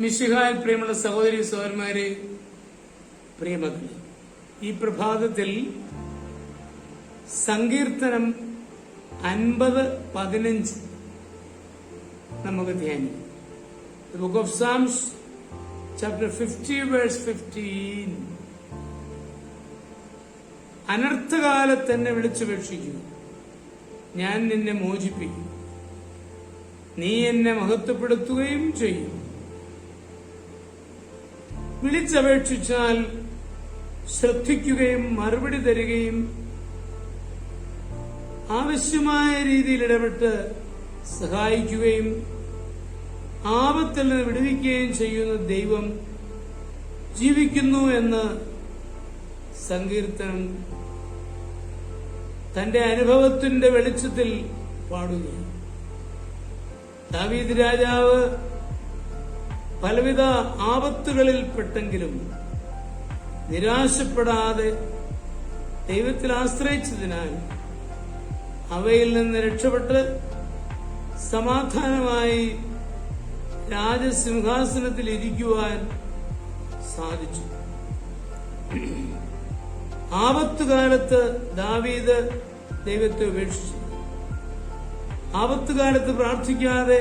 മിശിഹാൽ പ്രിയമുള്ള സഹോദരി സഹോദരന്മാരെ പ്രിയമക്കളെ ഈ പ്രഭാതത്തിൽ സങ്കീർത്തനം അൻപത് പതിനഞ്ച് നമുക്ക് ധ്യാനിക്കാം. Book of Psalms chapter fifty verse fifteen അനർത്ഥകാലത്ത് എന്നെ വിളിച്ചപേക്ഷിക്കൂ. ഞാൻ നിന്നെ മോചിപ്പിക്കും. നീ എന്നെ മഹത്വപ്പെടുത്തുകയും ചെയ്യും. വിളിച്ചപേക്ഷിച്ചാൽ ശ്രദ്ധിക്കുകയും മറുപടി തരികയും ആവശ്യമായ രീതിയിൽ ഇടപെട്ട് സഹായിക്കുകയും ആപത്തിൽ നിന്ന് വിടുവിക്കുകയും ചെയ്യുന്ന ദൈവം ജീവിക്കുന്നു എന്ന് സങ്കീർത്തനം തന്റെ അനുഭവത്തിന്റെ വെളിച്ചത്തിൽ പാടുകയാണ്. ദാവീദ് രാജാവ് പലവിധ ആപത്തുകളിൽ പെട്ടെങ്കിലും നിരാശപ്പെടാതെ ദൈവത്തിൽ ആശ്രയിച്ചതിനാൽ അവയിൽ നിന്ന് രക്ഷപ്പെട്ട് സമാധാനമായി രാജസിംഹാസനത്തിൽ ഇരിക്കുവാൻ സാധിച്ചു. ആപത്തുകാലത്ത് ദാവീദ് ദൈവത്തെ ഉപേക്ഷിച്ചു. ആപത്തുകാലത്ത് പ്രാർത്ഥിക്കാതെ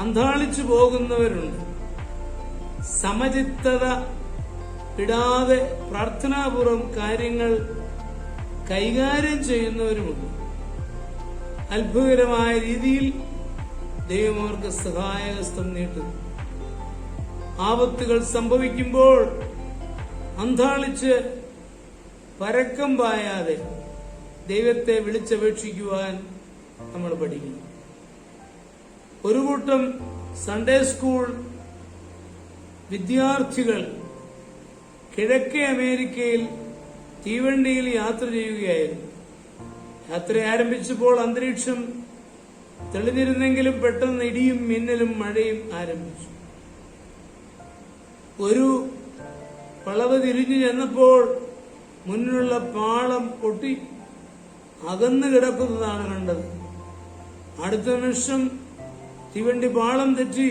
അന്താളിച്ചു പോകുന്നവരുണ്ട്. സമചിത്തത ഇടാതെ പ്രാർത്ഥനാപൂർവം കാര്യങ്ങൾ കൈകാര്യം ചെയ്യുന്നവരുമുണ്ട്. അത്ഭുതകരമായ രീതിയിൽ ദൈവം അവർക്ക് സഹായഹസ്തം നീട്ടുന്നു ആപത്തുകൾ സംഭവിക്കുമ്പോൾ അന്താളിച്ച് പരക്കം പായാതെ ദൈവത്തെ വിളിച്ചപേക്ഷിക്കുവാൻ നമ്മൾ പഠിക്കുന്നു. ഒരു കൂട്ടം സൺഡേ സ്കൂൾ വിദ്യാർത്ഥികൾ കിഴക്കേ അമേരിക്കയിൽ തീവണ്ടിയിൽ യാത്ര ചെയ്യുകയായിരുന്നു. യാത്ര ആരംഭിച്ചപ്പോൾ അന്തരീക്ഷം തെളിഞ്ഞിരുന്നെങ്കിലും പെട്ടെന്ന് ഇടിയും മിന്നലും മഴയും ആരംഭിച്ചു. ഒരു വളവ് തിരിഞ്ഞു ചെന്നപ്പോൾ മുന്നിലുള്ള പാളം പൊട്ടി അകന്നു കിടക്കുന്നതാണ് കണ്ടത്. അടുത്ത നിമിഷം തീവണ്ടി പാളം തെറ്റി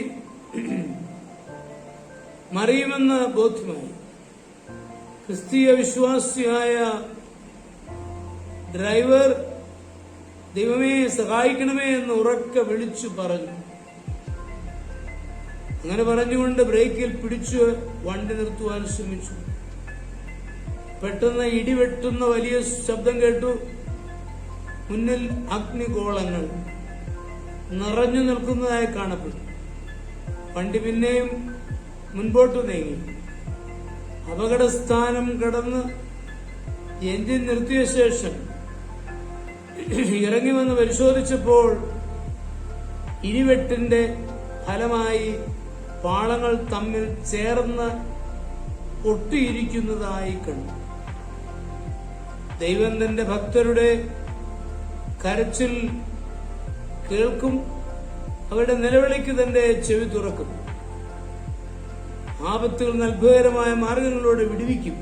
മറിയുമെന്ന് ബോധ്യമായി ക്രിസ്തീയ വിശ്വാസിയായ ഡ്രൈവർ ദൈവമേ സഹായിക്കണമേ എന്ന് ഉറക്കെ വിളിച്ചു പറഞ്ഞു. അങ്ങനെ പറഞ്ഞുകൊണ്ട് ബ്രേക്കിൽ പിടിച്ചു വണ്ടി നിർത്തുവാൻ ശ്രമിച്ചു. പെട്ടെന്ന് ഇടിവെട്ടുന്ന വലിയ ശബ്ദം കേട്ടു. മുന്നിൽ അഗ്നിഗോളങ്ങൾ നിറഞ്ഞു നിൽക്കുന്നതായി കാണപ്പെട്ടു വണ്ടി പിന്നെയും മുൻപോട്ട് നീങ്ങി. അപകടസ്ഥാനം കടന്ന് എഞ്ചിൻ നിർത്തിയ ശേഷം ഇറങ്ങി വന്ന് പരിശോധിച്ചപ്പോൾ ഇരിവെട്ടിന്റെ ഫലമായി പാളങ്ങൾ തമ്മിൽ ചേർന്ന് ഒട്ടിയിരിക്കുന്നതായി കണ്ടു. ദൈവം തന്റെ ഭക്തരുടെ കരച്ചിൽ കേൾക്കും അവരുടെ നിലവിളിക്ക് തന്റെ ചെവി തുറക്കും. ആപത്തുകൾ അത്ഭുതകരമായ മാർഗങ്ങളിലൂടെ വിടുവിക്കും.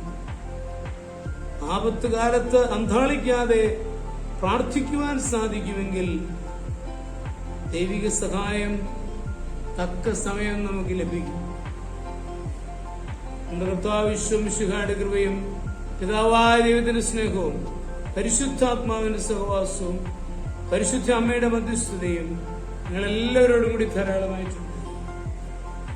ആപത്ത് കാലത്ത് അന്താളിക്കാതെ പ്രാർത്ഥിക്കുവാൻ സാധിക്കുമെങ്കിൽ ദൈവിക സഹായം തക്ക സമയം നമുക്ക് ലഭിക്കും. കർത്താവിശ്വം കൃപയും പിതാവായ ദൈവത്തിന്റെ സ്നേഹവും പരിശുദ്ധാത്മാവിന്റെ സഹവാസവും പരിശുദ്ധ അമ്മയുടെ മധ്യസ്ഥതയും നിങ്ങളെല്ലാവരോടും കൂടി ധാരാളമായിട്ടുണ്ട്